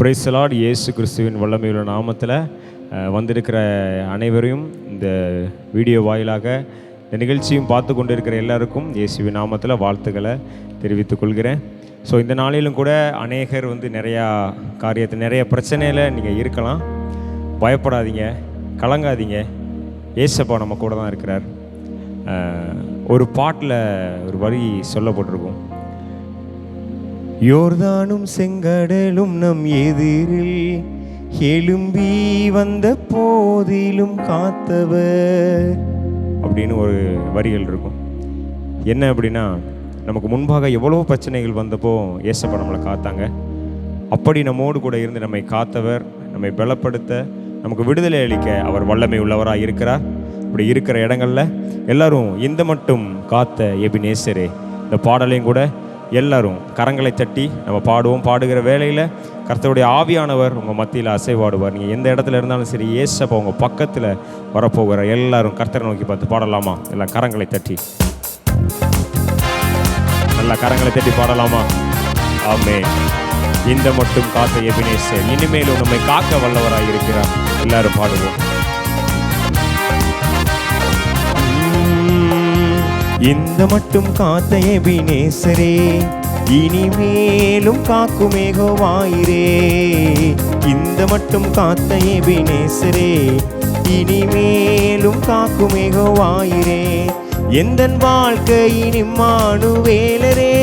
பிரைசலாட் இயேசு கிறிஸ்துவின் வல்லமையுள்ள நாமத்தில் வந்திருக்கிற அனைவரையும் இந்த வீடியோ வாயிலாக இந்த நிகழ்ச்சியும் பார்த்து கொண்டு இருக்கிற எல்லாருக்கும் இயேசுவின் நாமத்தில் வாழ்த்துக்களை தெரிவித்துக் கொள்கிறேன். ஸோ இந்த நாளிலும் கூட அநேகர் வந்து நிறையா காரியத்தை நிறைய பிரச்சனையில் நீங்கள் இருக்கலாம். பயப்படாதீங்க கலங்காதீங்க. ஏசப்பா நம்ம கூட தான் இருக்கிறார். ஒரு பாட்டில் ஒரு வரி சொல்லப்பட்டிருக்கும். யோர்தானும் செங்கடலும் நம் எதிரில் எழும்பி வந்த போதிலும் காத்தவர். அப்படின்னு ஒரு வரிகள் இருக்கும். என்ன அப்படின்னா நமக்கு முன்பாக எவ்வளோ பிரச்சனைகள் வந்தப்போ ஏசப்பா நம்மளை காத்தாங்க. அப்படி நம்மோடு கூட இருந்து நம்மை காத்தவர் நம்மை பலப்படுத்த நமக்கு விடுதலை அளிக்க அவர் வல்லமை உள்ளவராக இருக்கிறார். இப்படி இருக்கிற இடங்கள்ல எல்லாரும் இந்த மட்டும் காத்த எபினேசரே இந்த பாடலையும் கூட எல்லாரும் கரங்களை தட்டி நம்ம பாடுவோம். பாடுகிற வேலையில் கர்த்தருடைய ஆவியானவர் உங்கள் மத்தியில் அசைவாடுவார். நீங்கள் எந்த இடத்துல இருந்தாலும் சரி ஏசப்பா உங்கள் பக்கத்தில் வரப்போகிற எல்லாரும் கர்த்தரை நோக்கி பார்த்து பாடலாமா? எல்லாம் கரங்களை தட்டி. நல்லா கரங்களை தட்டி பாடலாமா? ஆமே இந்த மட்டும் காத்த எபினேசர் இனிமேலும் நம்மை காக்க வல்லவராக இருக்கிறார் எல்லாரும் பாடுவோம். இந்த மட்டும் காத்த எபினேசரே இனிமேலும் காக்குமே கோவாயிரே இந்த மட்டும் காத்த எபினேசரே இனிமேலும் காக்குமே கோவாயிரே எந்த வாழ்க்கையின் இம்மானுவேலரே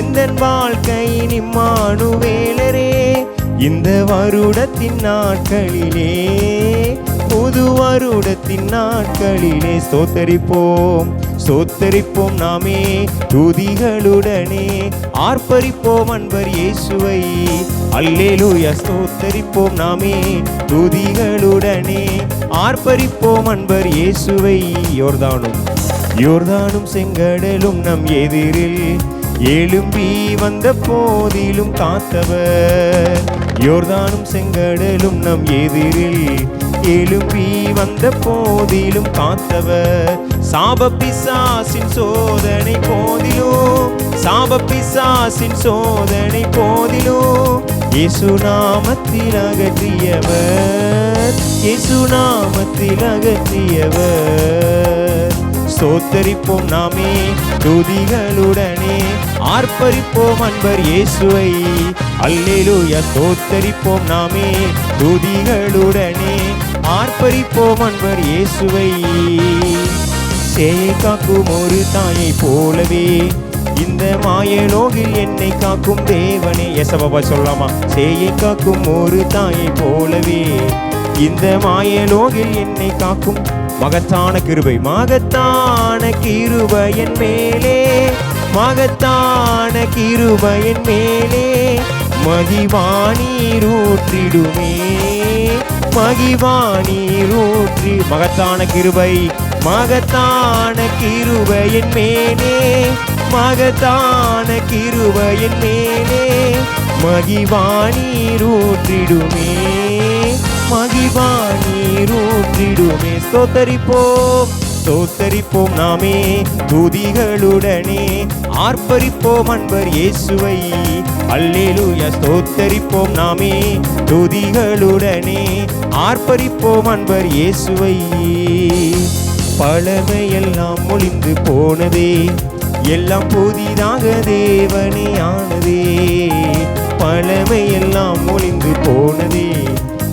எந்த வாழ்க்கையின் இம்மானுவேலரே இந்த வருடத்தின் நாட்களிலே புது வருடத்தின் நாட்களிலே சோத்தரிப்போம் ஸ்தோத்தரிப்போம் நாமே துதிகளுடனே. ஆர்ப்பரிப்போம் அன்பர் இயேசுவை. அல்லேலூயா ஸ்தோத்தரிப்போம் நாமே துதிகளுடனே. ஆர்ப்பரிப்போம் அன்பர் இயேசுவை. யோர்தானும் யோர்தானும் செங்கடலும் நம் எதிரில் எழும்பி வந்த போதிலும் காத்தவர். யோர்தானும் செங்கடலும் நம் எதிரில் எழுப்பி வந்த போதிலும் காத்தவர் சாபப்பிசாசின் சோதனை போதிலோ சாபப்பிசாசின் சோதனை போதிலோ இயேசுநாமத்தில் அகற்றியவர் இயேசுநாமத்தில் அகற்றியவர். சோத்தரிப்போம் நாமே துதிகளுடனே ஆர்ப்பரிப்போம் அன்பர் இயேசுவை. அல்லேலூயா சோத்தரிப்போம் நாமே துதிகளுடனே. ஆர்ப்பரிப்போம் அன்பர் இயேசுவை. சேயை காக்கும் ஒரு தாயை போலவே இந்த மாயலோகில் என்னை காக்கும் தேவனே. எசபாபா சொல்லாமா? சேயை காக்கும் ஒரு தாயை போலவே இந்த மாயலோகில் என்னை காக்கும் மகத்தான கிருபை. மகத்தான கிருபையன் மேலே. மகத்தான கிருபையன் மேலே. மகிவானீரூற்றிடுமே மகிவானீரூற்றி மகத்தான கிருபை மகத்தான கிருபையின் மேலே மகத்தான கிருபையின் மேலே மகிவானீரூற்றிடுமே மகிவானீரூற்றிடுமே ஸ்தோத்தரிப்போம். ஸ்தோத்தரிப்போம் நாமே துதிகளுடனே. ஆர்ப்பரிப்போம் அன்பர் இயேசுவை. அல்லேலூயா ஸ்தோத்தரிப்போம் நாமே துதிகளுடனே. ஆர்ப்பரிப்போம் அன்பர் இயேசுவை. பழமையெல்லாம் ஒளிந்து போனதே எல்லாம் புதிதாக தேவனே ஆனதே பழமையெல்லாம் ஒளிந்து போனதே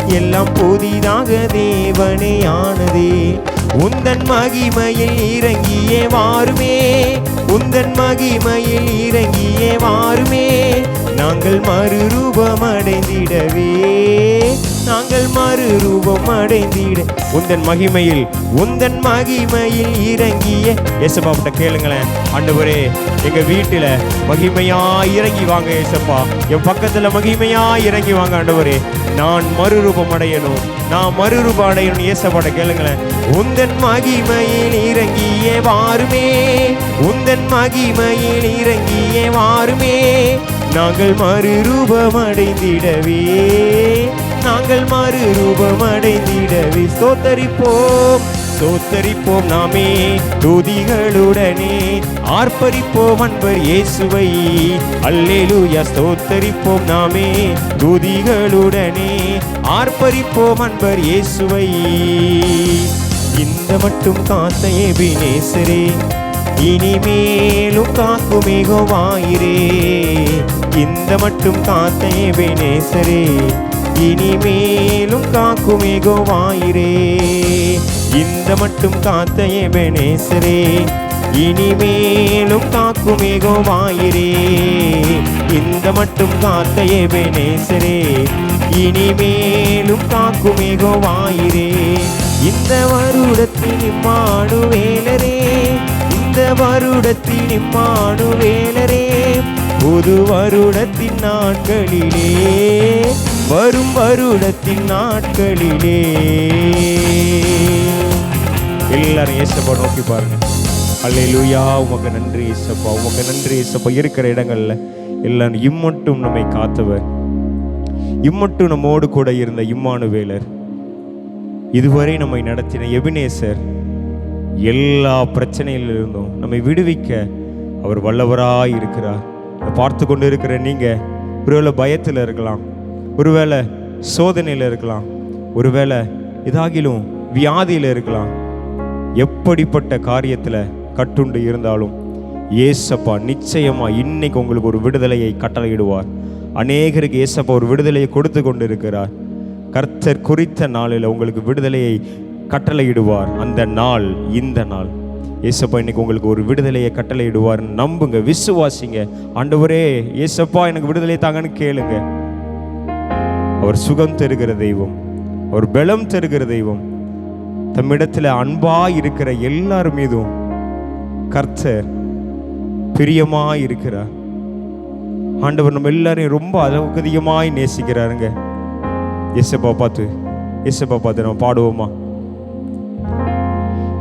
எல்லாம் புதிதாக தேவனே ஆனதே உந்தன் மகிமையில் இறங்கியே வாருமே. உந்தன் மகிமையில் இறங்கியே வாருமே. நாங்கள் மறுரூபம் நாங்கள் நாங்கள் மறுரூபம் அடைந்திட. உந்தன் மகிமையில் உந்தன் மகிமையில் இறங்கிய. ஏசப்பாட்ட கேளுங்களேன். ஆண்டவரே எங்க வீட்டுல மகிமையா இறங்கி வாங்க யேசப்பா என் பக்கத்துல மகிமையா இறங்கி வாங்க ஆண்டவரே. நான் மறுரூபம் அடையணும். நான் மறுரூபம் அடையணும் ஏசப்பாட்ட கேளுங்களேன். உந்தன் மகிமையில் இறங்கிய வாருமே. உந்தன் மகிமையில் இறங்கிய வாருமே. நாங்கள் மறுரூபம் அடைந்திடவே. நாங்கள் மறுரூபம் அடைந்திடவே சோத்தரிப்போம் சோத்தரிப்போம் நாமே துதிகளுடனே. ஆர்ப்பரிப்போம் அன்பர் இயேசுவை. அல்லேலூயா ஸ்தோத்தரிப்போம் நாமே துதிகளுடனே. ஆர்ப்பரிப்போம் அன்பர் இயேசுவை. இந்த மட்டும் காத்தையே வினேசரே இனிமேலும் காக்கும் மிகவாயிரே. இந்த மட்டும் காத்த வினேசரே இனிமேலும் காக்கும் மிகவாயிரே இந்த மட்டும் காத்த எபினேசரே. இனிமேலும் காக்கும் மிகவாயிரே இந்த மட்டும் காத்த எபினேசரே. இனிமேலும் காக்கும் மிகவாயிரே இந்த வருடத்தில் இம்மானுவேலரே இந்த வருடத்தில் இம்மானுவேலரே புது வருடத்தின் நாட்களிலே வரும் வருடத்தின் நாட்களிலே. எல்லாரும் ஏசப்பா நோக்கி பாருங்க. அல்லேலூயா உமக்கு நன்றி ஏசப்பா. உமக்கு நன்றி ஏசப்பா. இருக்கிற இடங்கள்ல எல்லாம் இம்மட்டும் நம்மை காத்தவர். இம்மட்டும் நம்மோடு கூட இருந்த இம்மானுவேலர். இதுவரை நம்மை நடத்தின எபினேசர் எல்லா பிரச்சனையிலிருந்தும் நம்மை விடுவிக்க அவர் வல்லவராய் இருக்கிறார். பார்த்து கொண்டு இருக்கிற நீங்க ஒருவேளை பயத்தில் இருக்கலாம். ஒருவேளை சோதனையில் இருக்கலாம் ஒருவேளை இதாகிலும் வியாதியில் இருக்கலாம். எப்படிப்பட்ட காரியத்தில் கட்டுண்டு இருந்தாலும் ஏசப்பா நிச்சயமாக இன்னைக்கு உங்களுக்கு ஒரு விடுதலையை கட்டளையிடுவார். அநேகருக்கு ஏசப்பா ஒரு விடுதலையை கொடுத்து கொண்டு இருக்கிறார் கர்த்தர் குறித்த நாளில் உங்களுக்கு விடுதலையை கட்டளையிடுவார். அந்த நாள் இந்த நாள். ஏசப்பா இன்னைக்கு உங்களுக்கு ஒரு விடுதலையை கட்டளையிடுவார் நம்புங்க விசுவாசிங்க. ஆண்டவரே ஏசப்பா எனக்கு விடுதலை தாங்கன்னு கேளுங்க. அவர் சுகம் தருகிற தெய்வம். அவர் பலம் தருகிற தெய்வம். தம்மிடத்தில் அன்பாக இருக்கிற எல்லார் மீதும் கர்த்தர் பிரியமாக இருக்கிறார். ஆண்டவர் நம்ம எல்லாரையும் ரொம்ப அளவுக்கு அதிகமாய் நேசிக்கிறாருங்க. எஸ்எப்பா பார்த்து எஸ்எப்பா பார்த்து நம்ம பாடுவோமா?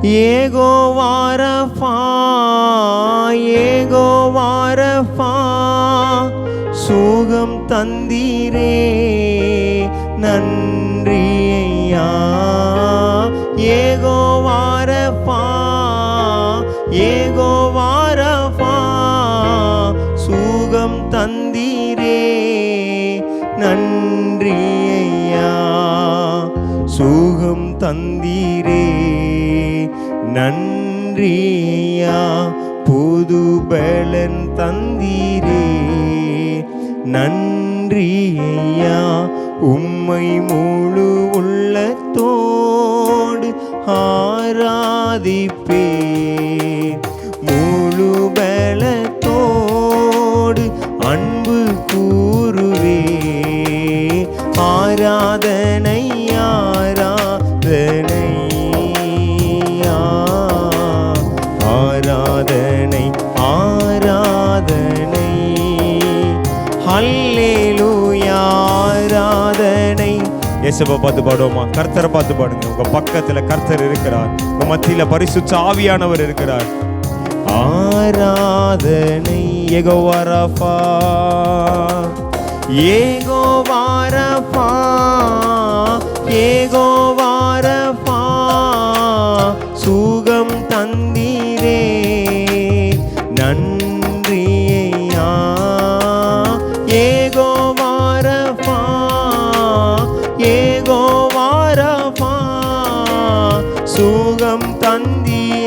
ஏகோ வாரஃபா ஏகோ வாரஃபா சுகம் தந்தீரே. நன்றி ஐயா ஏகோ வாரப்பா ஏகோ வாரப்பா சுகம் தந்தீரே. நன்றி ஐயா சுகம் தந்தீரே. நன்றி ஐயா புது பலன் தந்தீரே. நன்றி ஐயா. உம்மை முழு உள்ளத்தோடு ஆராதிப்பே இயேசுவை பார்த்து பாடுவோமா? கர்த்தரை பார்த்து பாடுங்க. உங்க பக்கத்துல கர்த்தர் இருக்கிறார். உங்க மத்தியில பரிசுச்ச ஆவியானவர் இருக்கிறார். ஆராதனை எகோவாரப்பா ஏகோவாரப்பா ஏகோவாரப்பா சுகம் தந்தி சுகம் தந்தீர்.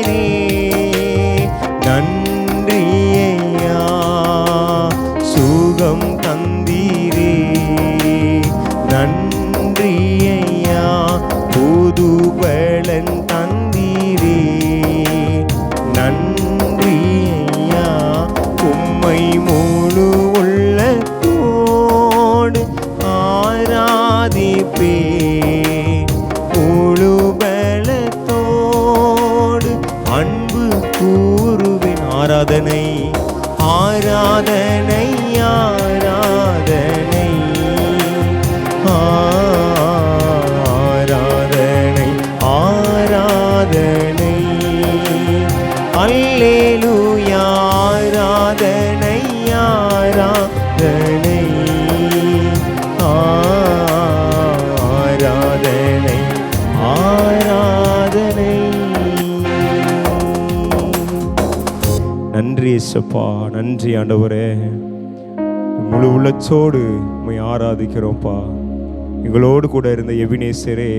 ஏசப்பா நன்றி ஆண்டவரே. முழு உள்ளச்சோடு உம்மை ஆராதிக்கிறோம்ப்பா. எங்களோடு கூட இருந்த எபினேசரே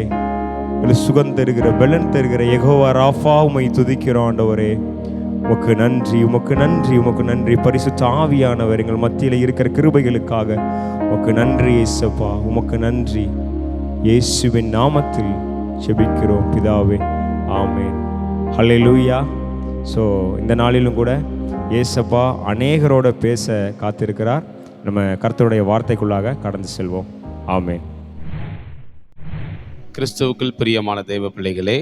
எங்களுக்கு சுகம் தருகிற பலன் தருகிற எகோவா ராஃபா உமை துதிக்கிறோம் ஆண்டவரே. உமக்கு நன்றி உமக்கு நன்றி உமக்கு நன்றி. பரிசுத்த ஆவியானவர் எங்கள் மத்தியில் இருக்கிற கிருபைகளுக்காக உமக்கு நன்றி ஏசப்பா உமக்கு நன்றி. இயேசுவின் நாமத்தில் செபிக்கிறோம் பிதாவே. ஆமென். லூயா ஸோ இந்த நாளிலும் கூட ஏசப்பா அநேகரோட பேச காத்திருக்கிறார். நம்ம கர்த்தருடைய வார்த்தைக்குள்ளாக கடந்து செல்வோம். ஆமே கிறிஸ்துவுக்குள் பிரியமான தெய்வ பிள்ளைகளே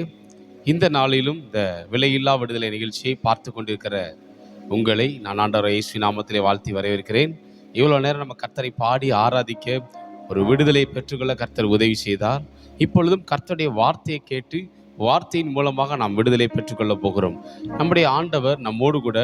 இந்த நாளிலும் இந்த விலையில்லா விடுதலை நிகழ்ச்சியை பார்த்து கொண்டிருக்கிற உங்களை நான் ஆண்டவர் இயேசு நாமத்திலே வாழ்த்தி வரவேற்கிறேன். இவ்வளோ நேரம் நம்ம கர்த்தரை பாடி ஆராதிக்க ஒரு விடுதலை பெற்றுக்கொள்ள கர்த்தர் உதவி செய்தார். இப்பொழுதும் கர்த்தருடைய வார்த்தையை கேட்டு வார்த்தையின் மூலமாக நாம் விடுதலை பெற்றுக்கொள்ள போகிறோம். நம்முடைய ஆண்டவர் நம்மோடு கூட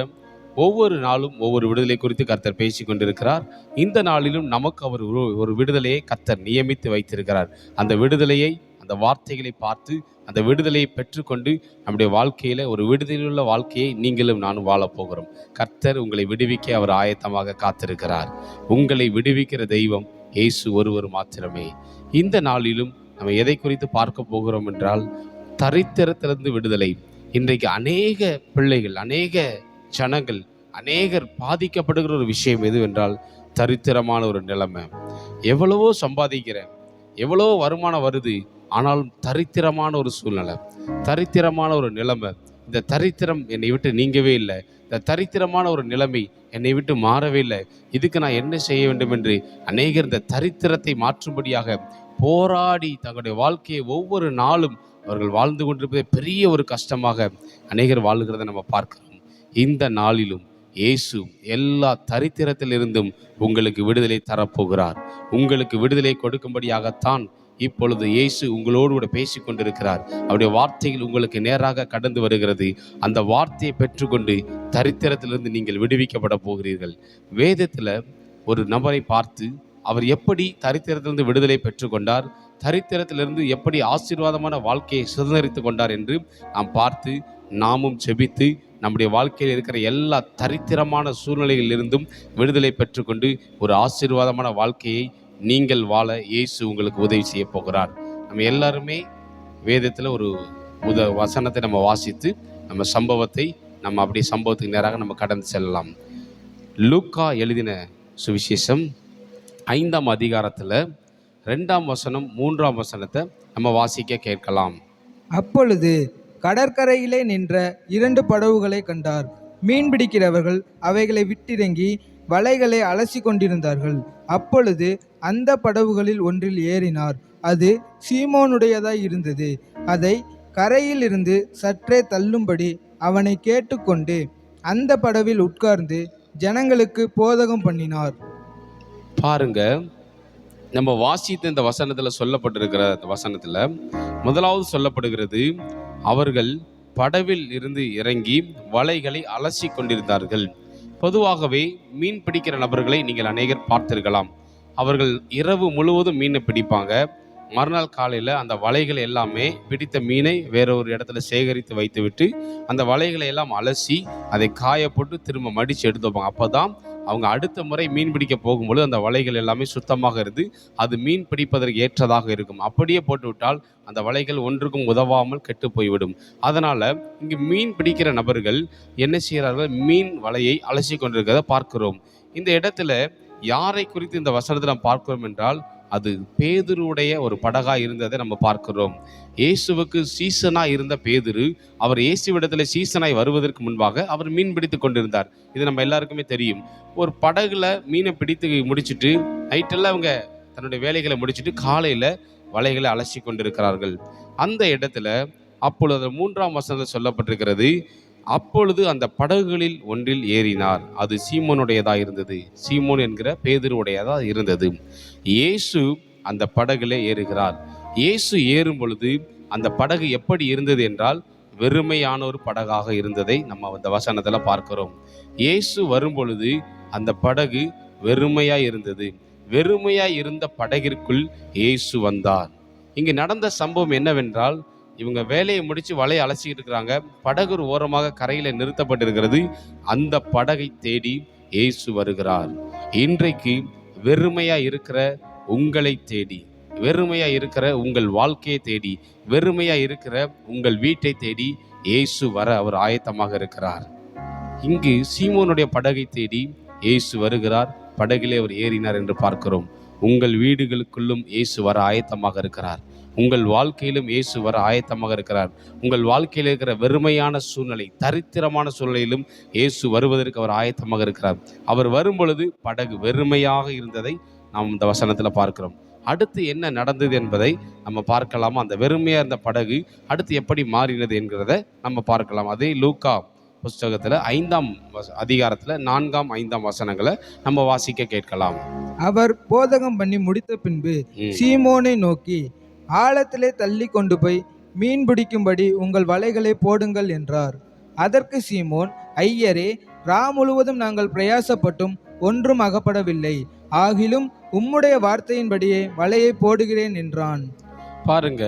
ஒவ்வொரு நாளும் ஒவ்வொரு விடுதலை குறித்து கர்த்தர் பேசி கொண்டிருக்கிறார். இந்த நாளிலும் நமக்கு அவர் ஒரு ஒரு விடுதலையை கர்த்தர் நியமித்து வைத்திருக்கிறார். அந்த விடுதலையை அந்த வார்த்தைகளை பார்த்து அந்த விடுதலையை பெற்றுக்கொண்டு நம்முடைய வாழ்க்கையில ஒரு விடுதலையுள்ள வாழ்க்கையை நீங்களும் நானும் வாழப்போகிறோம் கர்த்தர் உங்களை விடுவிக்க அவர் ஆயத்தமாக காத்திருக்கிறார். உங்களை விடுவிக்கிற தெய்வம் இயேசு ஒருவர் மாத்திரமே. இந்த நாளிலும் நம்ம எதை குறித்து பார்க்க போகிறோம் என்றால் தரித்திரத்திலிருந்து விடுதலை. இன்றைக்கு அநேக பிள்ளைகள் அநேக ஜனங்கள் அநேகர் பாதிக்கப்படுகிற ஒரு விஷயம் எதுவென்றால் தரித்திரமான ஒரு நிலைமை. எவ்வளவோ சம்பாதிக்கிறேன் எவ்வளவோ வருமானம் வருது ஆனாலும் தரித்திரமான ஒரு சூழ்நிலை தரித்திரமான ஒரு நிலைமை. இந்த தரித்திரம் என்னை விட்டு நீங்கவே இல்லை. இந்த தரித்திரமான ஒரு நிலைமை என்னை விட்டு மாறவே இல்லை. இதுக்கு நான் என்ன செய்ய வேண்டும் என்று அநேகர் இந்த தரித்திரத்தை மாற்றும்படியாக போராடி தங்களுடைய வாழ்க்கையை ஒவ்வொரு நாளும் அவர்கள் வாழ்ந்து கொண்டிருப்பதே பெரிய ஒரு கஷ்டமாக அநேகர் வாழுகிறத நம்ம பார்க்கிறோம். இந்த நாளிலும் இயேசு எல்லா தரித்திரத்திலிருந்தும் உங்களுக்கு விடுதலை தரப்போகிறார். உங்களுக்கு விடுதலை கொடுக்கும்படியாகத்தான் இப்பொழுது இயேசு உங்களோடு கூட பேசி கொண்டிருக்கிறார். அவருடைய வார்த்தைகள் உங்களுக்கு நேராக கடந்து வருகிறது. அந்த வார்த்தையை பெற்றுக்கொண்டு தரித்திரத்திலிருந்து நீங்கள் விடுவிக்கப்பட போகிறீர்கள். வேதத்தில் ஒரு நபரை பார்த்து அவர் எப்படி தரித்திரத்திலிருந்து விடுதலை பெற்றுக்கொண்டார் தரித்திரத்திலிருந்து எப்படி ஆசீர்வாதமான வாழ்க்கையை சுதந்திரித்து கொண்டார் என்று நாம் பார்த்து நாமும் செபித்து நம்முடைய வாழ்க்கையில் இருக்கிற எல்லா தரித்திரமான சூழ்நிலைகளிலிருந்தும் விடுதலை பெற்றுக்கொண்டு ஒரு ஆசீர்வாதமான வாழ்க்கையை நீங்கள் வாழ இயேசு உங்களுக்கு உதவி செய்ய போகிறார். நம்ம எல்லாருமே வேதத்தில் ஒரு உத வசனத்தை நம்ம வாசித்து நம்ம சம்பவத்தை நம்ம அப்படி சம்பவத்துக்கு நேராக நம்ம கடந்து செல்லலாம். லூக்கா எழுதின சுவிசேஷம் ஐந்தாம் அதிகாரத்தில் ரெண்டாம் வசனம் மூன்றாம் வசனத்தை நம்ம வாசிக்க கேட்கலாம். அப்பொழுது கடற்கரையிலே நின்ற இரண்டு படகுகளை கண்டார். மீன் பிடிக்கிறவர்கள் அவைகளை விட்டிறங்கி வலைகளை அலசி கொண்டிருந்தார்கள். அப்பொழுது அந்த படகுகளில் ஒன்றில் ஏறினார். அது சீமோனுடையதாய் இருந்தது. அதை கரையிலிருந்து சற்றே தள்ளும்படி அவனை கேட்டுக்கொண்டு அந்த படவில் உட்கார்ந்து ஜனங்களுக்கு போதகம் பண்ணினார். பாருங்க நம்ம வாசித்த இந்த வசனத்தில் சொல்லப்பட்டிருக்கிற வசனத்தில் முதலாவது சொல்லப்படுகிறது அவர்கள் படவில் இருந்து இறங்கி வலைகளை அலசி கொண்டிருந்தார்கள். பொதுவாகவே மீன் பிடிக்கிற நபர்களை நீங்கள் அநேகர் பார்த்திருக்கலாம். அவர்கள் இரவு முழுவதும் மீனை பிடிப்பாங்க. மறுநாள் காலையில் அந்த வலைகள் எல்லாமே பிடித்த மீனை வேற ஒரு இடத்துல சேகரித்து வைத்துவிட்டு அந்த வலைகளை எல்லாம் அலசி அதை காய போட்டு திரும்ப மடித்து எடுத்து வைப்பாங்க. அப்போ தான் அவங்க அடுத்த முறை மீன் பிடிக்க போகும்பொழுது அந்த வலைகள் எல்லாமே சுத்தமாக இருந்து அது மீன் பிடிப்பதற்கு ஏற்றதாக இருக்கும். அப்படியே போட்டுவிட்டால் அந்த வலைகள் ஒன்றுக்கும் உதவாமல் கெட்டு போய்விடும். அதனால் இங்கு மீன் பிடிக்கிற நபர்கள் என்ன செய்கிறார்கள்? மீன் வலையை அலசி கொண்டிருக்கிறத பார்க்கிறோம். இந்த இடத்துல யாரை குறித்து இந்த வசனத்தை நாம் பார்க்கிறோம் என்றால் அது பேதுருடைய ஒரு படகா இருந்ததை நம்ம பார்க்கிறோம். இயேசுவுக்கு சீசனா இருந்த பேதுரு அவர் இயேசுவிடத்தில் சீசனாய் வருவதற்கு முன்பாக அவர் மீன் பிடித்து கொண்டிருந்தார். இது நம்ம எல்லாருக்குமே தெரியும். ஒரு படகுல மீனை பிடித்து முடிச்சிட்டு நைட்டெல்லாம் அவங்க தன்னுடைய வேலைகளை முடிச்சுட்டு காலையில வலைகளை அலசி கொண்டிருக்கிறார்கள். அந்த இடத்துல அப்பொழுது மூன்றாம் வசனத்தில் சொல்லப்பட்டிருக்கிறது அப்பொழுது அந்த படகுகளில் ஒன்றில் ஏறினார். அது சீமோனுடையதாக இருந்தது. சீமோன் என்கிற பேதருடையதாக இருந்தது. இயேசு அந்த படகுல ஏறுகிறார். இயேசு ஏறும் பொழுது அந்த படகு எப்படி இருந்தது என்றால் வெறுமையான ஒரு படகாக இருந்ததை நம்ம அந்த வசனத்தில் பார்க்கிறோம். இயேசு வரும் பொழுது அந்த படகு வெறுமையாக இருந்தது. வெறுமையாக இருந்த படகிற்குள் இயேசு வந்தார். இங்கு நடந்த சம்பவம் என்னவென்றால் இவங்க வேலையை முடிச்சு வலையை அலசிக்கிட்டு இருக்கிறாங்க. படகு ஒரு ஓரமாக கரையில் நிறுத்தப்பட்டிருக்கிறது. அந்த படகை தேடி இயேசு வருகிறார். இன்றைக்கு வெறுமையா இருக்கிற உங்களை தேடி வெறுமையா இருக்கிற உங்கள் வாழ்க்கையை தேடி வெறுமையா இருக்கிற உங்கள் வீட்டை தேடி இயேசு வர அவர் ஆயத்தமாக இருக்கிறார். இங்கு சீமோனுடைய படகை தேடி இயேசு வருகிறார். படகிலே அவர் ஏறினார் என்று பார்க்கிறோம். உங்கள் வீடுகளுக்குள்ளும் இயேசு வர ஆயத்தமாக இருக்கிறார். உங்கள் வாழ்க்கையிலும் இயேசு வர ஆயத்தமாக இருக்கிறார். உங்கள் வாழ்க்கையில் இருக்கிற வெறுமையான சூழ்நிலை தரித்திரமான சூழ்நிலையிலும் இயேசு வருவதற்கு அவர் ஆயத்தமாக இருக்கிறார். அவர் வரும் பொழுது படகு வெறுமையாக இருந்ததை நாம் இந்த வசனத்தில் பார்க்கிறோம். அடுத்து என்ன நடந்தது என்பதை நம்ம பார்க்கலாம்? அந்த வெறுமையா இருந்த படகு அடுத்து எப்படி மாறினது என்கிறத நம்ம பார்க்கலாம். அதே லூக்கா புஸ்தகத்தில் ஐந்தாம் அதிகாரத்துல நான்காம் ஐந்தாம் வசனங்களை நம்ம வாசிக்க கேட்கலாம். அவர் போதகம் பண்ணி முடித்த பின்பு. சீமோனை நோக்கி ஆழத்திலே தள்ளி கொண்டு போய் மீன் பிடிக்கும்படி உங்கள் வலைகளை போடுங்கள் என்றார். அதற்கு சீமோன் ஐயரே ரா முழுவதும் நாங்கள் பிரயாசப்பட்டும் ஒன்றும் அகப்படவில்லை. ஆகிலும் உம்முடைய வார்த்தையின்படியே வலையை போடுகிறேன் என்றான். பாருங்க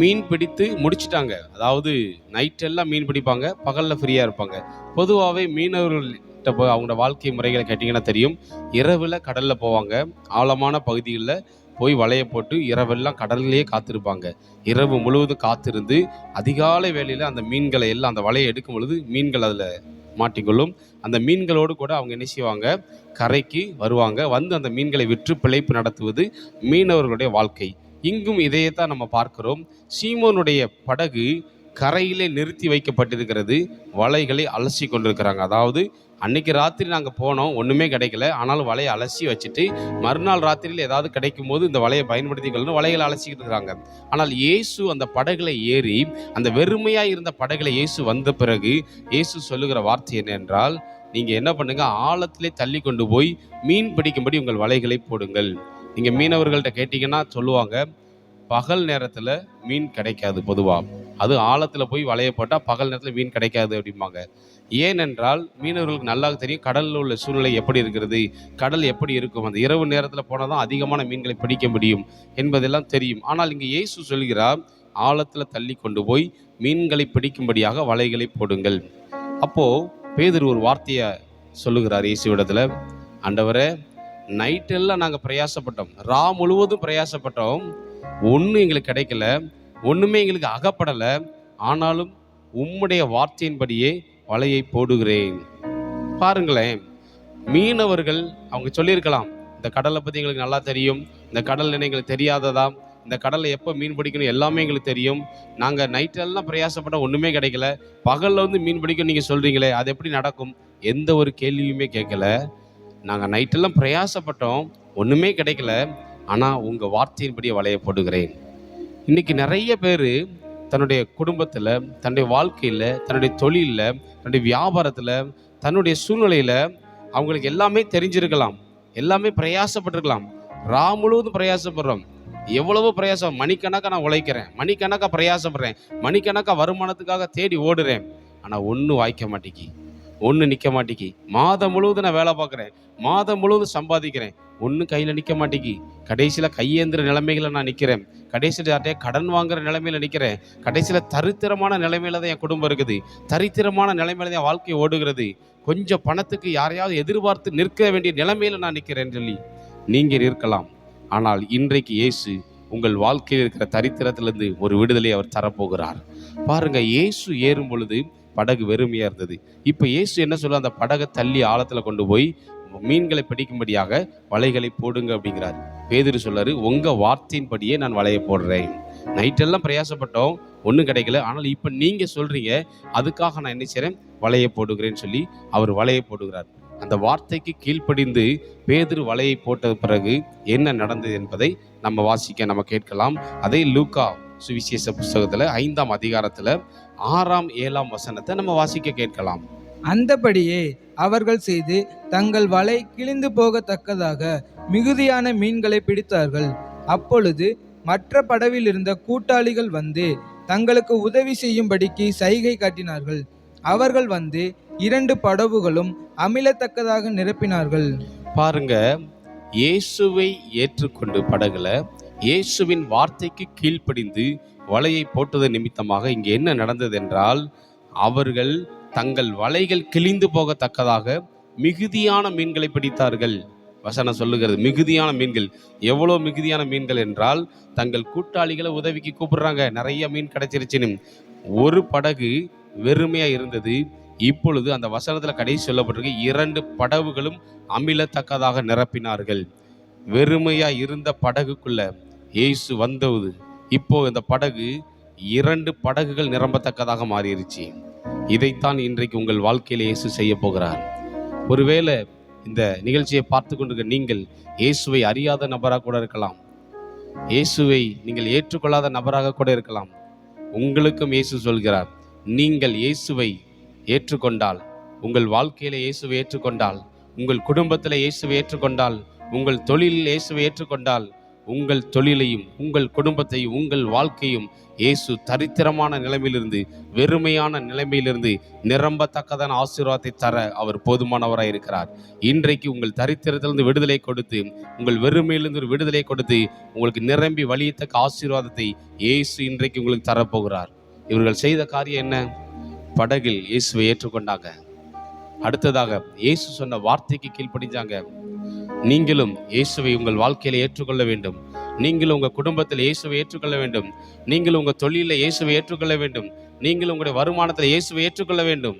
மீன் பிடித்து முடிச்சிட்டாங்க. அதாவது நைட் எல்லாம் மீன் பிடிப்பாங்க பகலில் ஃப்ரீயாக இருப்பாங்க. பொதுவாகவே மீனவர்கள்ட்ட போய் அவங்களோட வாழ்க்கை முறைகளை கேட்டிங்கன்னா தெரியும். இரவில் கடலில் போவாங்க. ஆழமான பகுதிகளில் போய் வலையை போட்டு இரவெல்லாம் கடல்லையே காத்திருப்பாங்க. இரவு முழுவதும் காத்திருந்து அதிகாலை வேலையில் அந்த மீன்களை எல்லாம் அந்த வலையை எடுக்கும் பொழுது மீன்கள் அதில் மாட்டிக்கொள்ளும். அந்த மீன்களோடு கூட அவங்க என்ன செய்வாங்க? கரைக்கு வருவாங்க. வந்து அந்த மீன்களை விற்று பிழைப்பு நடத்துவது மீனவர்களுடைய வாழ்க்கை. இங்கும் இதையே தான் நம்ம பார்க்கிறோம். சீமோனுடைய படகு கரையிலே நிறுத்தி வைக்கப்பட்டிருக்கிறது. வலைகளை அலசி கொண்டிருக்கிறாங்க. அதாவது அன்னைக்கு ராத்திரி நாங்கள் போனோம் ஒன்றுமே கிடைக்கல. ஆனாலும் வலையை அலசி வச்சுட்டு மறுநாள் ராத்திரியில் ஏதாவது கிடைக்கும் போது இந்த வலையை பயன்படுத்தி வலைகளை அலசிக்கிட்டு இருக்கிறாங்க ஆனால் இயேசு அந்த படகுல ஏறி அந்த வெறுமையாக இருந்த படகுல இயேசு வந்த பிறகு இயேசு சொல்லுகிற வார்த்தை என்னென்றால் நீங்கள் என்ன பண்ணுங்கள் ஆழத்திலே தள்ளி கொண்டு போய் மீன் பிடிக்கும்படி உங்கள் வலைகளை போடுங்கள். நீங்கள் மீனவர்கள்ட்ட கேட்டிங்கன்னா சொல்லுவாங்க பகல் நேரத்தில் மீன் கிடைக்காது பொதுவாக அது ஆழத்தில் போய் வலைய போட்டால் பகல் நேரத்தில் மீன் கிடைக்காது அப்படிம்பாங்க. ஏனென்றால் மீனவர்களுக்கு நல்லா தெரியும் கடலில் உள்ள சூழ்நிலை எப்படி இருக்கிறது கடல் எப்படி இருக்கும் அந்த இரவு நேரத்தில் போனால் தான் அதிகமான மீன்களை பிடிக்க முடியும் என்பதெல்லாம் தெரியும். ஆனால் இங்கே இயேசு சொல்கிறார் ஆழத்தில் தள்ளி கொண்டு போய் மீன்களை பிடிக்கும்படியாக வலைகளை போடுங்கள். அப்போது பேதர் ஒரு வார்த்தையை சொல்லுகிறார் இயேசுவிடத்தில் ஆண்டவரே நைட்டெல்லாம் நாங்கள் பிரயாசப்பட்டோம். ரா முழுவதும் பிரயாசப்பட்டோம். ஒன்றும் எங்களுக்கு கிடைக்கல. ஒன்றுமே எங்களுக்கு அகப்படலை. ஆனாலும் உம்முடைய வார்த்தையின்படியே வலையை போடுகிறேன். பாருங்களேன் மீனவர்கள் அவங்க சொல்லியிருக்கலாம் இந்த கடலை பற்றி எங்களுக்கு நல்லா தெரியும் இந்த கடல் என்ன எங்களுக்கு தெரியாததா இந்த கடலில் எப்போ மீன் பிடிக்கணும் எல்லாமே எங்களுக்கு தெரியும். நாங்கள் நைட்டெல்லாம் பிரயாசப்பட்ட ஒன்றுமே கிடைக்கல. பகலில் வந்து மீன் பிடிக்கும் நீங்கள் சொல்கிறீங்களே அது எப்படி நடக்கும்? எந்த ஒரு கேள்வியுமே கேட்கல. நாங்கள் நைட்டெல்லாம் பிரயாசப்பட்டோம் ஒன்றுமே கிடைக்கல. ஆனால் உங்கள் வார்த்தையின்படி வளைய போடுகிறேன். இன்னைக்கு நிறைய பேர் தன்னுடைய குடும்பத்தில் தன்னுடைய வாழ்க்கையில் தன்னுடைய தொழிலில் தன்னுடைய வியாபாரத்தில் தன்னுடைய சூழ்நிலையில் அவங்களுக்கு எல்லாமே தெரிஞ்சிருக்கலாம். எல்லாமே பிரயாசப்பட்டிருக்கலாம். ரா முழுவதும் பிரயாசப்படுறோம். எவ்வளவோ பிரயாசம். மணிக்கணக்காக நான் உழைக்கிறேன். மணிக்கணக்காக பிரயாசப்படுறேன். மணிக்கணக்காக வருமானத்துக்காக தேடி ஓடுறேன். ஆனால் ஒன்றும் வாய்க்க மாட்டேங்கி. ஒன்று நிற்க மாட்டேங்கி. மாதம் முழுவதும் நான் வேலை பார்க்குறேன். மாதம் முழுவதும் சம்பாதிக்கிறேன். ஒன்றும் கையில் நிற்க மாட்டேங்கி. கடைசியில் கையேந்திர நிலைமைகளை நான் நிற்கிறேன் கடைசியில் யார்ட்டே கடன் வாங்குற நிலைமையில் நிற்கிறேன் கடைசியில் தரித்திரமான நிலைமையில தான் என் குடும்பம் இருக்குது. தரித்திரமான நிலைமையில தான் என் வாழ்க்கை ஓடுகிறது. கொஞ்சம் பணத்துக்கு யாரையாவது எதிர்பார்த்து நிற்க வேண்டிய நிலைமையில் நான் நிற்கிறேன்னு சொல்லி நீங்கள் இருக்கலாம் ஆனால் இன்றைக்கு இயேசு உங்கள் வாழ்க்கையில் இருக்கிற தரித்திரத்திலிருந்து ஒரு விடுதலை அவர் தரப்போகிறார். பாருங்க இயேசு ஏறும் பொழுது படகு வெறுமையாக இருந்தது. இப்போ இயேசு என்ன சொல்ல அந்த படகை தள்ளி ஆழத்தில் கொண்டு போய் மீன்களை பிடிக்கும்படியாக வலைகளை போடுங்க அப்படிங்கிறார். பேதிரு சொல்லாரு உங்க வார்த்தையின்படியே நான் வலையை போடுறேன். நைட்டெல்லாம் பிரயாசப்பட்டோம் ஒன்றும் கிடைக்கல. ஆனால் இப்போ நீங்க சொல்றீங்க அதுக்காக நான் என்ன செய்கிறேன் வலையை போடுகிறேன்னு சொல்லி அவர் வலையை போடுகிறார். அந்த வார்த்தைக்கு கீழ்ப்படிந்து பேதிரு வலையை போட்ட பிறகு என்ன நடந்தது என்பதை நம்ம வாசிக்க நம்ம கேட்கலாம். அதே லூக்கா சுவிசேஷ புஸ்தகத்துல ஐந்தாம் அதிகாரத்துல ஆறாம் ஏழாம் வசனத்தை நம்ம வாசிக்க கேட்கலாம். அந்தபடியே அவர்கள் செய்து தங்கள் வலை கிழிந்து போகத்தக்கதாக மிகுதியான மீன்களை பிடித்தார்கள். அப்பொழுது மற்ற படவில் இருந்த கூட்டாளிகள் வந்து தங்களுக்கு உதவி செய்யும்படிக்கு சைகை காட்டினார்கள். அவர்கள் வந்து இரண்டு படவுகளும் அமிலத்தக்கதாக நிரப்பினார்கள். பாருங்க இயேசுவை ஏற்றுக்கொண்டு படகுல இயேசுவின் வார்த்தைக்கு கீழ்ப்படிந்து வலையை போட்டது நிமித்தமாக இங்கே என்ன நடந்தது என்றால் அவர்கள் தங்கள் வலைகள் கிழிந்து போகத்தக்கதாக மிகுதியான மீன்களை பிடித்தார்கள். வசனம் சொல்லுகிறது மிகுதியான மீன்கள். எவ்வளோ மிகுதியான மீன்கள் என்றால் தங்கள் கூட்டாளிகளை உதவிக்கு கூப்பிடுறாங்க. நிறைய மீன் கிடைச்சிருச்சுன்னு. ஒரு படகு வெறுமையாக இருந்தது. இப்பொழுது அந்த வசனத்தில் கடைசி சொல்லப்பட்டிருக்கு இரண்டு படகுகளும் அமிலத்தக்கதாக நிரப்பினார்கள். வெறுமையாக இருந்த படகுக்குள்ள இயேசு வந்தவுது இப்போ இந்த படகு இரண்டு படகுகள் நிரம்பத்தக்கதாக மாறிடுச்சு இதைத்தான் இன்றைக்கு உங்கள் வாழ்க்கையில் இயேசு செய்ய போகிறார். ஒருவேளை இந்த நிகழ்ச்சியை பார்த்து கொண்டிருக்க நீங்கள் இயேசுவை அறியாத நபராக கூட இருக்கலாம். இயேசுவை நீங்கள் ஏற்றுக்கொள்ளாத நபராக கூட இருக்கலாம். உங்களுக்கும் இயேசு சொல்கிறார் நீங்கள் இயேசுவை ஏற்றுக்கொண்டால் உங்கள் வாழ்க்கையில இயேசுவை ஏற்றுக்கொண்டால் உங்கள் குடும்பத்தில் இயேசுவை ஏற்றுக்கொண்டால் உங்கள் தொழிலில் இயேசுவை ஏற்றுக்கொண்டால் உங்கள் தொழிலையும் உங்கள் குடும்பத்தையும் உங்கள் வாழ்க்கையும் இயேசு தரித்திரமான நிலைமையிலிருந்து வெறுமையான நிலைமையிலிருந்து நிரம்பத்தக்கதான ஆசீர்வாதத்தை தர அவர் போதுமானவராக இருக்கிறார். இன்றைக்கு உங்கள் தரித்திரத்திலிருந்து விடுதலை கொடுத்து உங்கள் வெறுமையிலிருந்து ஒரு விடுதலை கொடுத்து உங்களுக்கு நிரம்பி வழியத்தக்க ஆசீர்வாதத்தை இயேசு இன்றைக்கு உங்களுக்கு தரப்போகிறார். இவர்கள் செய்த காரியம் என்ன? படகில் இயேசுவை ஏற்றுக்கொண்டாங்க. அடுத்ததாக இயேசு சொன்ன வார்த்தைக்கு கீழ்ப்படிஞ்சாங்க. நீங்களும் இயேசுவை உங்கள் வாழ்க்கையில ஏற்றுக்கொள்ள வேண்டும். நீங்களும் உங்கள் குடும்பத்தில் இயேசுவை ஏற்றுக்கொள்ள வேண்டும். நீங்களும் உங்கள் தொழிலில் இயேசுவை ஏற்றுக்கொள்ள வேண்டும். நீங்களும் உங்களுடைய வருமானத்தில் இயேசுவை ஏற்றுக்கொள்ள வேண்டும்.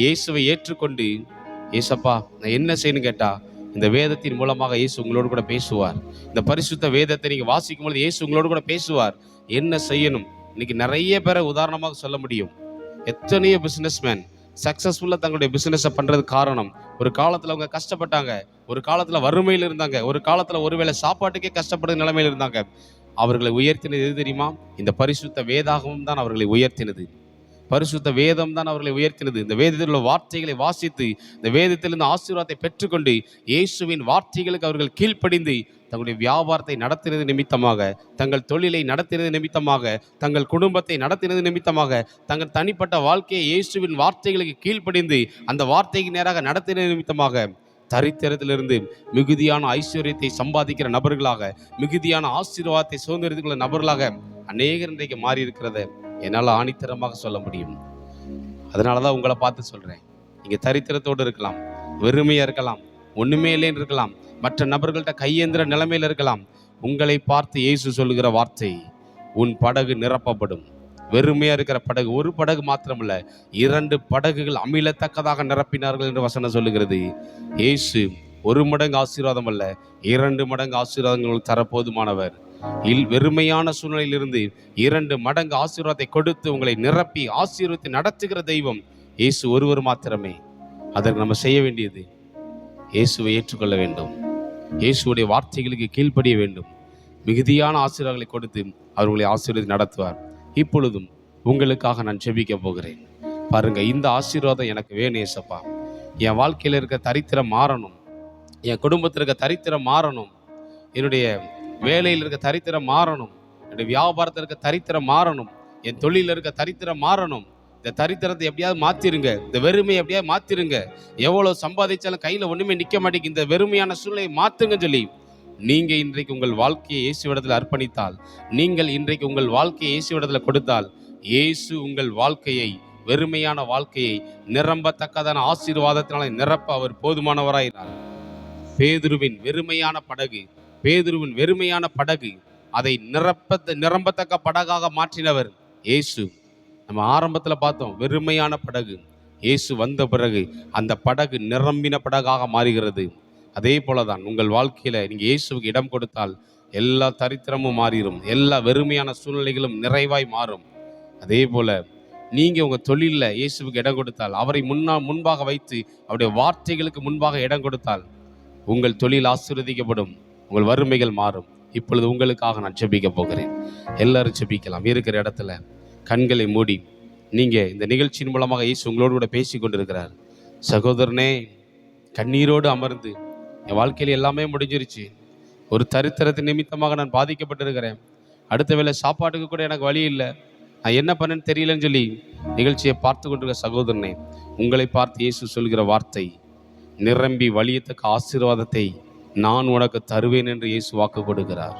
இயேசுவை ஏற்றுக்கொண்டு ஏசப்பா நான் என்ன செய்யணும் கேட்டா இந்த வேதத்தின் மூலமாக இயேசு உங்களோடு கூட பேசுவார். இந்த பரிசுத்த வேதத்தை நீங்கள் வாசிக்கும் பொழுது இயேசு உங்களோடு கூட பேசுவார். என்ன செய்யணும்? இன்னைக்கு நிறைய பேரை உதாரணமாக சொல்ல முடியும். எத்தனையோ பிஸ்னஸ்மேன் சக்சஸ்ஃபுல்லாக தங்களுடைய பிஸ்னஸை பண்ணுறது காரணம். ஒரு காலத்தில் அவங்க கஷ்டப்பட்டாங்க. ஒரு காலத்தில் வறுமையில் இருந்தாங்க. ஒரு காலத்தில் ஒருவேளை சாப்பாட்டுக்கே கஷ்டப்படுற நிலைமையில் இருந்தாங்க. அவர்களை உயர்த்தினது எது தெரியுமா? இந்த பரிசுத்த வேதாகமும் தான் அவர்களை உயர்த்தினது. பரிசுத்த வேதம் தான் அவர்களை உயர்த்தினது. இந்த வேதத்தில் உள்ள வார்த்தைகளை வாசித்து இந்த வேதத்திலிருந்து ஆசீர்வாதத்தை பெற்றுக்கொண்டு இயேசுவின் வார்த்தைகளுக்கு அவர்கள் கீழ்ப்படிந்து தங்களுடைய வியாபாரத்தை நடத்தினது நிமித்தமாக தங்கள் தொழிலை நடத்தினது நிமித்தமாக தங்கள் குடும்பத்தை நடத்தினது நிமித்தமாக தங்கள் தனிப்பட்ட வாழ்க்கையை இயேசுவின் வார்த்தைகளுக்கு கீழ்ப்படிந்து அந்த வார்த்தைக்கு நேராக நடத்தினது நிமித்தமாக தரித்திரத்திலிருந்து மிகுதியான ஐஸ்வர்யத்தை சம்பாதிக்கிற நபர்களாக மிகுதியான ஆசீர்வாதத்தை சுதந்திரத்துக்குள்ள நபர்களாக அநேகர் இன்றைக்கு மாறி இருக்கிறத என்னால் ஆணித்தரமாக சொல்ல முடியும். அதனால தான் உங்களை பார்த்து சொல்கிறேன் நீங்கள் தரித்திரத்தோடு இருக்கலாம் வெறுமையாக இருக்கலாம் ஒன்றுமே இல்லைன்னு இருக்கலாம். மற்ற நபர்கள்ட்ட கையேந்திர நிலைமையில் இருக்கலாம். உங்களை பார்த்து இயேசு சொல்லுகிற வார்த்தை உன் படகு நிரப்பப்படும். வெறுமையாக இருக்கிற படகு ஒரு படகு மாத்திரமல்ல இரண்டு படகுகள் அமிலத்தக்கதாக நிரப்பினார்கள் என்று வசனம் சொல்லுகிறது. இயேசு ஒரு மடங்கு ஆசீர்வாதம் அல்ல இரண்டு மடங்கு ஆசீர்வாதங்கள் தர போதுமானவர் இல் வெறுமையான சூழ்நிலையிலிருந்து இரண்டு மடங்கு ஆசீர்வாதத்தை கொடுத்து உங்களை நிரப்பி ஆசீர்வத்தை நடத்துகிற தெய்வம் இயேசு ஒருவர் மாத்திரமே. அதற்கு நம்ம செய்ய வேண்டியது இயேசுவை ஏற்றுக்கொள்ள வேண்டும். இயேசுடைய வார்த்தைகளுக்கு கீழ்ப்படிய வேண்டும். மிகுதியான ஆசீர்வாதங்களை கொடுத்து அவர்களை ஆசீர்வதி நடத்துவார். இப்பொழுதும் உங்களுக்காக நான் ஜெபிக்க போகிறேன். பாருங்க இந்த ஆசீர்வாதம் எனக்கு வேணும் ஏசப்பா. என் வாழ்க்கையில் இருக்க தரித்திரம் மாறணும். என் குடும்பத்தில் இருக்க தரித்திரம் மாறணும். என்னுடைய வேலையில் இருக்க தரித்திரம் மாறணும். என்னுடைய வியாபாரத்தில் இருக்க தரித்திரம் மாறணும். என் தொழிலில் இருக்க தரித்திரம் மாறணும். இந்த தரித்திரத்தை எப்படியாவது மாத்திருங்க. இந்த வெறுமையை எப்படியாவது மாத்திருங்க. எவ்வளவு சம்பாதிச்சாலும் கையில ஒண்ணுமே நிக்க மாட்டேங்குது. இந்த வெறுமையான சூழ்நிலையை மாத்துங்க சொல்லி நீங்க இன்றைக்கு உங்கள் வாழ்க்கையை இயேசுவிடத்தில் அர்ப்பணித்தால் நீங்கள் இன்றைக்கு உங்கள் வாழ்க்கையை இயேசுவிடத்தில் கொடுத்தால் இயேசு உங்கள் வாழ்க்கையை வெறுமையான வாழ்க்கையை நிரம்பத்தக்கதான ஆசீர்வாதத்தினால நிரப்ப அவர் போதுமானவராயினார். பேதுருவின் வெறுமையான படகு பேதுருவின் வெறுமையான படகு அதை நிரப்ப நிரம்பத்தக்க படகாக மாற்றினவர் இயேசு. நம்ம ஆரம்பத்தில் பார்த்தோம் வெறுமையான படகு. இயேசு வந்த பிறகு அந்த படகு நிரம்பின படகாக மாறுகிறது. அதே போல தான் உங்கள் வாழ்க்கையில் நீங்கள் இயேசுவுக்கு இடம் கொடுத்தால் எல்லா தரித்திரமும் மாறிடும் எல்லா வெறுமையான சூழ்நிலைகளும் நிறைவாய் மாறும். அதே போல நீங்கள் உங்கள் தொழிலில் இயேசுவுக்கு இடம் கொடுத்தால் அவரை முன்னா முன்பாக வைத்து அவருடைய வார்த்தைகளுக்கு முன்பாக இடம் கொடுத்தால் உங்கள் தொழில் ஆசீர்வதிக்கப்படும் உங்கள் வறுமைகள் மாறும். இப்பொழுது உங்களுக்காக நான் ஜெபிக்க போகிறேன். எல்லாரும் செபிக்கலாம் இருக்கிற இடத்துல கண்களை மூடி நீங்கள் இந்த நிகழ்ச்சியின் மூலமாக இயேசு உங்களோடு கூட பேசி கொண்டிருக்கிறார். சகோதரனே கண்ணீரோடு அமர்ந்து என் வாழ்க்கையில் எல்லாமே முடிஞ்சிருச்சு. ஒரு தரித்திரத்தின் நிமித்தமாக நான் பாதிக்கப்பட்டிருக்கிறேன். அடுத்த வேளை சாப்பாட்டுக்கு கூட எனக்கு வழி இல்லை. நான் என்ன பண்ணேன்னு தெரியலன்னு சொல்லி நிகழ்ச்சியை பார்த்து கொண்டிருக்க சகோதரனே உங்களை பார்த்து இயேசு சொல்கிற வார்த்தை நிரம்பி வலியத்தக்க ஆசீர்வாதத்தை நான் உனக்கு தருவேன் என்று இயேசு வாக்கு கொடுக்கிறார்.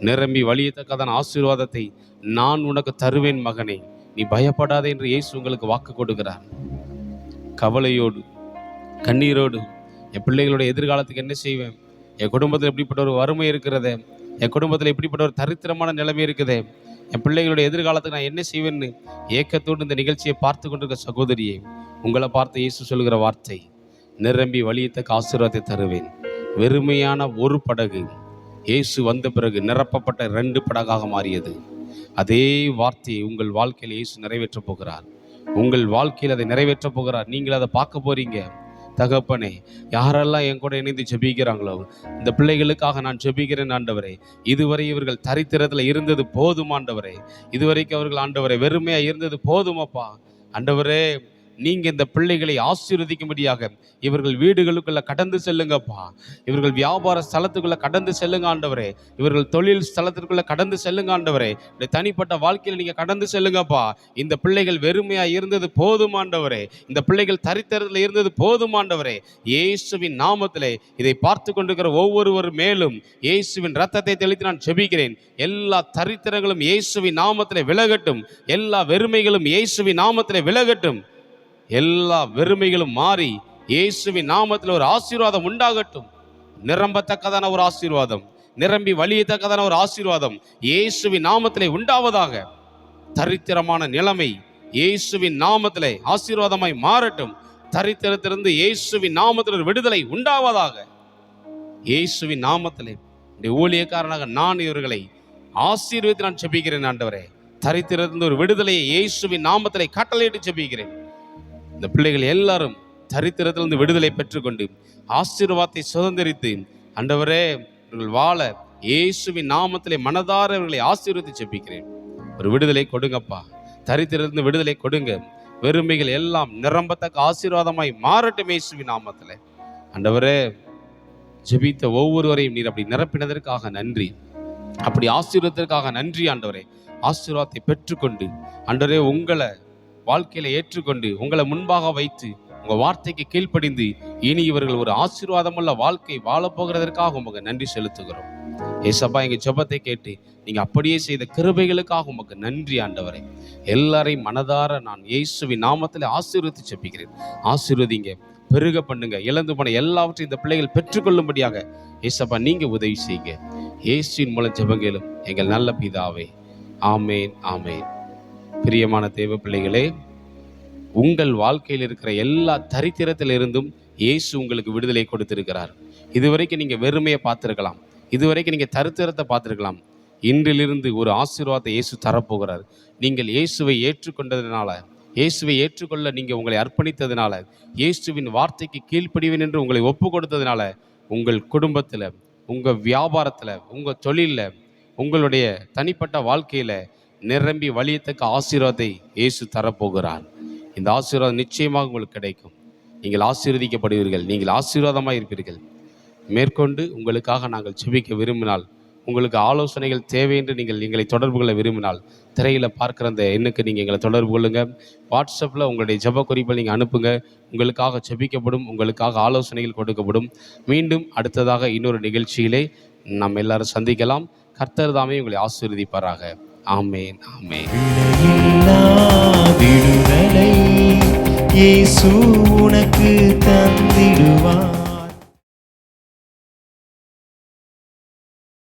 நிரம்பி வழியத்தக்கதான ஆசீர்வாதத்தை நான் உனக்கு தருவேன் மகனே. நீ பயப்படாதே என்று இயேசு உங்களுக்கு வாக்கு கொடுக்கிறார். கவலையோடு கண்ணீரோடு என் பிள்ளைகளுடைய எதிர்காலத்துக்கு என்ன செய்வேன்? என் குடும்பத்தில் எப்படிப்பட்ட ஒரு வறுமை இருக்கிறது? என் குடும்பத்தில் எப்படிப்பட்ட ஒரு தரித்திரமான நிலைமை இருக்குது? என் பிள்ளைகளுடைய எதிர்காலத்துக்கு நான் என்ன செய்வேன்னு ஏக்கத்தோடு இந்த நிகழ்ச்சியை பார்த்து கொண்டிருக்க சகோதரியை உங்களை பார்த்து இயேசு சொல்கிற வார்த்தை நிரம்பி வலியத்தக்க ஆசீர்வாதத்தை தருவேன். வெறுமையான ஒரு படகு இயேசு வந்த பிறகு நிரப்பப்பட்ட ரெண்டு படகாக மாறியது. அதே வார்த்தையை உங்கள் வாழ்க்கையில் இயேசு நிறைவேற்றப் போகிறார். உங்கள் வாழ்க்கையில் அதை நிறைவேற்றப் போகிறார். நீங்கள் அதை பார்க்க போறீங்க. தகப்பனே யாரெல்லாம் என் கூட இணைந்து ஜெபிக்கிறாங்களோ இந்த பிள்ளைகளுக்காக நான் ஜெபிக்கிறேன் ஆண்டவரே. இதுவரை இவர்கள் தரித்திரத்தில் இருந்தது போதும் ஆண்டவரே. இதுவரைக்கும் அவர்கள் ஆண்டவரே வெறுமையாக இருந்தது போதுமப்பா ஆண்டவரே நீங்க இந்த பிள்ளைகளை ஆசீர்வதிக்கும்படியாக இவர்கள் வீடுகளுக்குள்ள கடந்து செல்லுங்கப்பா. இவர்கள் வியாபார ஸ்தலத்துக்குள்ள கடந்து செல்லுங்க ஆண்டவரே. இவர்கள் தொழில் ஸ்தலத்திற்குள்ள கடந்து செல்லுங்க ஆண்டவரே. இந்த தனிப்பட்ட வாழ்க்கையில் நீங்க கடந்து செல்லுங்கப்பா. இந்த பிள்ளைகள் வெறுமையா இருந்தது போதுமாண்டவரே இந்த பிள்ளைகள் தரித்திரத்தில் இருந்தது போதுமாண்டவரே இயேசுவின் நாமத்திலே இதை பார்த்து கொண்டிருக்கிற ஒவ்வொருவர் மேலும் இயேசுவின் ரத்தத்தை தெளித்து நான் செபிக்கிறேன் எல்லா தரித்திரங்களும் இயேசுவின் நாமத்திலே விலகட்டும். எல்லா வெறுமைகளும் இயேசுவின் நாமத்திலே விலகட்டும். எல்லா வெறுமைகளும் மாறி இயேசுவின் நாமத்தில் ஒரு ஆசீர்வாதம் உண்டாகட்டும். நிரம்பத்தக்கதான ஒரு ஆசீர்வாதம். நிரம்பி வழியத்தக்கதான ஒரு ஆசீர்வாதம் இயேசுவின் நாமத்திலே உண்டாவதாக. தரித்திரமான நிலைமை இயேசுவின் நாமத்திலே ஆசீர்வாதமாய் மாறட்டும். தரித்திரத்திலிருந்து இயேசுவின் நாமத்தில் ஒரு விடுதலை உண்டாவதாக. இயேசுவின் நாமத்திலே இந்த ஊழியக்காரனாக நான் இவர்களை ஆசீர்வதித்து நான் செபிக்கிறேன் ஆண்டவரே. தரித்திரத்திலிருந்து ஒரு விடுதலையை இயேசுவின் நாமத்திலே கட்டளையிட்டு செபிக்கிறேன் இந்த பிள்ளைகள் எல்லாரும் தரித்திரத்திலிருந்து விடுதலை பெற்றுக்கொண்டு ஆசீர்வாதத்தை சுதந்திரித்து அண்டவரே இவர்கள் வாழ இயேசுவின் நாமத்திலே மனதார இவர்களை ஆசீர்வதித்து செப்பிக்கிறேன் ஒரு விடுதலை கொடுங்கப்பா. தரித்திரத்திலிருந்து விடுதலை கொடுங்க. வெறுமைகள் எல்லாம் நிரம்பத்தக்க ஆசீர்வாதமாய் மாறட்டும் இயேசுவின் நாமத்தில். அண்டவரே ஜெபித்த ஒவ்வொருவரையும் நீர் அப்படி நிரப்பினதற்காக நன்றி. அப்படி ஆசீர்வாதத்திற்காக நன்றி ஆண்டவரே. ஆசீர்வாதத்தை பெற்றுக்கொண்டு அண்டவரே உங்களை வாழ்க்கையில ஏற்றுக்கொண்டு உங்களை முன்பாக வைத்து உங்க வார்த்தைக்கு கீழ்ப்படிந்து இனி இவர்கள் ஒரு ஆசீர்வாதமுள்ள வாழ்க்கை வாழப் போகிறதற்காக உமக்கு நன்றி செலுத்துகிறோம். ஏசப்பா எங்க ஜெபத்தை கேட்டு நீங்க அப்படியே செய்த கிருபைகளுக்காக உமக்கு நன்றி ஆண்டவரே. எல்லாரையும் மனதார நான் இயேசுவின் நாமத்தில் ஆசீர்வதித்து செப்பிக்கிறேன் ஆசீர்வதிங்க பெருக பண்ணுங்க இழந்து போன எல்லாவற்றையும் இந்த பிள்ளைகள் பெற்றுக்கொள்ளும்படியாக ஏசப்பா நீங்க உதவி செய்யுங்க. இயேசுவின் மூலம் ஜெபங்களும் எங்கள் நல்ல பிதாவே. ஆமேன் ஆமேன். பிரியமான தேவ பிள்ளைகளே உங்கள் வாழ்க்கையில் இருக்கிற எல்லா தரித்திரத்திலிருந்தும் இயேசு உங்களுக்கு விடுதலை கொடுத்திருக்கிறார். இதுவரைக்கும் நீங்கள் வெறுமையை பார்த்துருக்கலாம். இதுவரைக்கும் நீங்கள் தரித்திரத்தை பார்த்துருக்கலாம். இன்றிலிருந்து ஒரு ஆசீர்வாதத்தை இயேசு தரப்போகிறார். நீங்கள் இயேசுவை ஏற்றுக்கொண்டதுனால இயேசுவை ஏற்றுக்கொள்ள நீங்கள் உங்களை அர்ப்பணித்ததுனால இயேசுவின் வார்த்தைக்கு கீழ்ப்படிவேன் என்று உங்களை ஒப்பு கொடுத்ததுனால உங்கள் குடும்பத்தில் உங்கள் வியாபாரத்தில் உங்கள் தொழிலில் உங்களுடைய தனிப்பட்ட வாழ்க்கையில் நிரம்பி வழியத்தக்க ஆசீர்வாதத்தை இயேசு தரப்போகிறார். இந்த ஆசீர்வாதம் நிச்சயமாக உங்களுக்கு கிடைக்கும். நீங்கள் ஆசீர்வதிக்கப்படுவீர்கள். நீங்கள் ஆசீர்வாதமாக இருப்பீர்கள். மேற்கொண்டு உங்களுக்காக நாங்கள் செபிக்க விரும்பினால் உங்களுக்கு ஆலோசனைகள் தேவை என்று நீங்கள் எங்களை தொடர்பு கொள்ள விரும்பினால் திரையில் பார்க்குற அந்த எண்ணுக்கு நீங்கள் எங்களை தொடர்பு கொள்ளுங்கள் வாட்ஸ்அப்பில் உங்களுடைய ஜெப குறிப்பை நீங்கள் அனுப்புங்க. உங்களுக்காக செபிக்கப்படும் உங்களுக்காக ஆலோசனைகள் கொடுக்கப்படும். மீண்டும் அடுத்ததாக இன்னொரு நிகழ்ச்சியிலே நாம் எல்லாரும் சந்திக்கலாம். கர்த்தர் தாமே உங்களை ஆசீர்வதிப்பாராக. ஆமேன் ஆமேன். விடுதலை. இயேசு உனக்கு தந்திடுவான்